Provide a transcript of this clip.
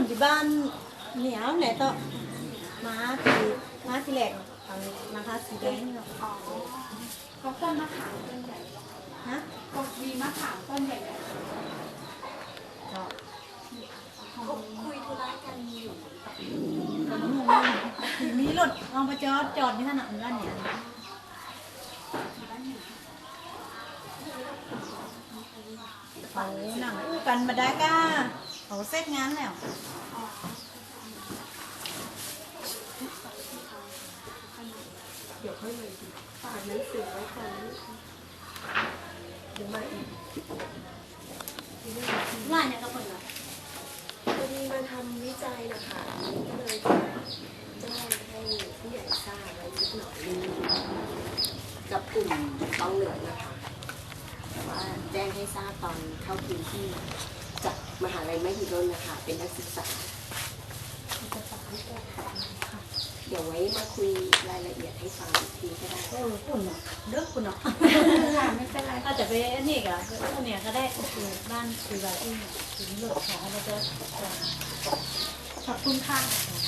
นที่บ้านเหนียวไหนต่อม้าทีม้าทีแหลกทางนะคะสีแดงนี่เนาะอ๋อเขาต้นมะขามต้นใหญ่ฮะเขามีมะขามต้นใหญ่เนาะๆเขาคุยธุระกันอยู่มีรถเอามาจอดจอดที่ถนนบ้านเนี่ย เขาหนังอู้กันมาได้ก้าเขาเสร็จงานแล้วเดี๋ยวค่อยมาอีกฝากหนังสือไว้ก่อนเดี๋ยวมาอีกร้านเนี่ยก็เปิดแล้วพอดีมาทำวิจัยนะคะก็เลยจะแจ้งให้ผู้ใหญ่ทราบไว้นิดหน่อยนึงกับกลุ่มต้องเหลืองนะคะ ให้ทราบตอนเข้าพื้นที่จากมหาลัยมหิดลนะคะ เป็นนักศึกษาเดี๋ยวไว้มาคุยรายละเอียดให้ฟังอีกทีก็ได้เออคุณเนาะเลิกคุณเนาะค่ะไม่เป็นไรอาจจะไปอันนี้ก็อันเนี้ยก็ได้คือบ้านคือแบบอีถึงรถของเราจะขอบคุณค่ะเ